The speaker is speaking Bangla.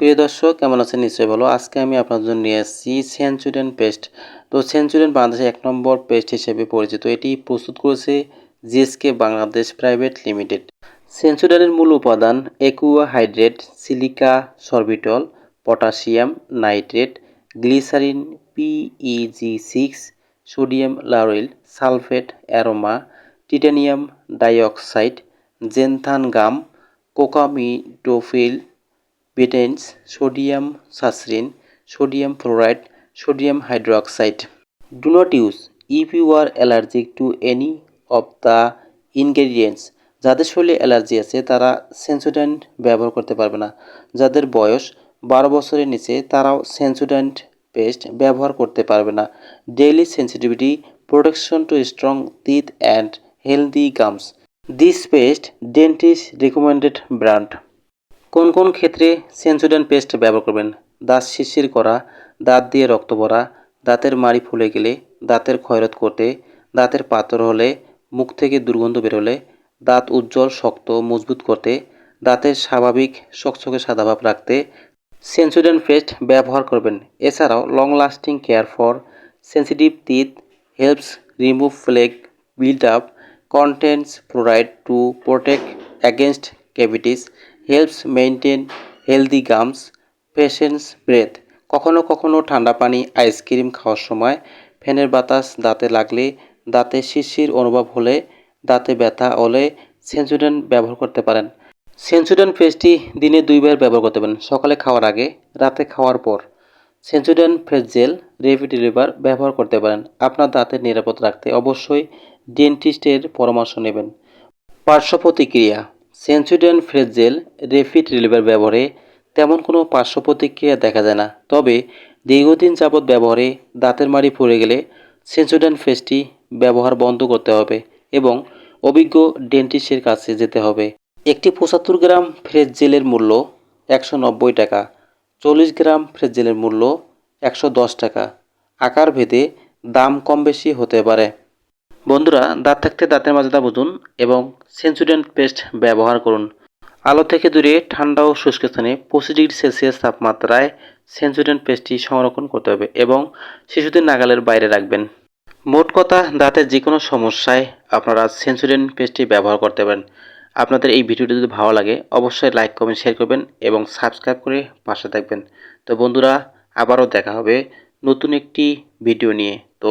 প্রিয় দর্শক, কেমন আছেন? নিশ্চয়ই ভালো। আজকে আমি আপনার জন্য নিয়ে এসেছি সেঞ্চুরিয়ান পেস্ট তো সেঞ্চুরিয়ান বাংলাদেশে এক নম্বর পেস্ট হিসেবে পরিচিত। এটি প্রস্তুত করেছে জিএসকে বাংলাদেশ প্রাইভেট লিমিটেড সেঞ্চুরিয়ানের মূল উপাদান aqua hydrate silica sorbitol potassium nitrate glycerin PEG six sodium lauryl sulphate aroma titanium dioxide xanthan gum cocamidopropyl betaine sodium saccharin sodium fluoride sodium hydroxide do not use if you are allergic to any of the ingredients যাদের শরীরে অ্যালার্জি আছে, তারা সেন্সোডেন্ট ব্যবহার করতে পারবে না। যাদের বয়স বারো বছরের নিচে, তারাও সেন্সোডেন্ট পেস্ট ব্যবহার করতে পারবে না। Daily sensitivity protection to strong teeth and healthy gums this paste dentist recommended brand কোন কোন ক্ষেত্রে সেন্সোডেন্ট পেস্ট ব্যবহার করবেন? দাঁত শিরশির করা, দাঁত দিয়ে রক্ত ভরা, দাঁতের মাড়ি ফুলে গেলে, দাঁতের ক্ষয়রোধ করতে, দাঁতের পাথর হলে, মুখ থেকে দুর্গন্ধ বেরোলে দাঁত উজ্জ্বল, শক্ত, মজবুত করতে, দাঁতের স্বাভাবিক চকচকে সাদাভাব রাখতে সেন্সোডেন্ট পেস্ট ব্যবহার করবেন। এছাড়াও long lasting care for sensitive teeth helps remove plaque build up contents provide to protect against cavities helps maintain healthy gums freshens breath কখনো কখনো ঠান্ডা পানি আইসক্রিম খাওয়ার সময় ফ্যানের বাতাস দাঁতে লাগলে দাঁতে শিরশির অনুভব হলে দাঁতে ব্যথা হলে সেন্সুডেন্ট ব্যবহার করতে পারেন। সেন্সুডেন্ট পেস্টটি দিনে দুইবার ব্যবহার করতে পারেন। সকালে খাওয়ার আগে, রাতে খাওয়ার পর। সেন্সুডেন্ট ফেস জেল রেভি ডেলিভার ব্যবহার করতে পারেন। আপনার দাঁতের নিরাপদ রাখতে অবশ্যই ডেন্টিস্টের পরামর্শ নেবেন। পার্শ্ব প্রতিক্রিয়া। Sensodyne fresh gel rapid reliever ব্যবহারে তেমন কোনো পার্শ্ব প্রতিক্রিয়া দেখা যায় না। তবে দীর্ঘদিন যাবৎ ব্যবহারে দাঁতের মাড়ি পড়ে গেলে সেন্সুডেন্ট ফেসটি ব্যবহার বন্ধ করতে হবে এবং অভিজ্ঞ ডেন্টিস্টের কাছে যেতে হবে। একটি পঁচাত্তর গ্রাম ফ্রেশ জেলের মূল্য একশো নব্বই টাকা, চল্লিশ গ্রাম ফ্রেশ জেলের মূল্য একশো দশ টাকা। আকার ভেদে দাম কম বেশি হতে পারে। বন্ধুরা, দাঁত থাকতে দাঁতের মাজা বুঝুন এবং সেন্সুডেন্ট পেস্ট ব্যবহার করুন। আলো থেকে দূরে, ঠান্ডা ও শুষ্ক স্থানে পঁচিশ ডিগ্রি সেলসিয়াস তাপমাত্রায় সেন্সুডেন্ট পেস্টটি সংরক্ষণ করতে হবে এবং শিশুদের নাগালের বাইরে রাখবেন। মোট কথা, দাঁতের যে কোনো সমস্যায় আপনারা সেন্সুডেন্ট পেস্টটি ব্যবহার করতে পারেন। আপনাদের এই ভিডিওটি যদি ভালো লাগে, অবশ্যই লাইক, কমেন্ট, শেয়ার করবেন এবং সাবস্ক্রাইব করে পাশে থাকবেন। তো বন্ধুরা, আবারও দেখা হবে নতুন একটি ভিডিও নিয়ে। তো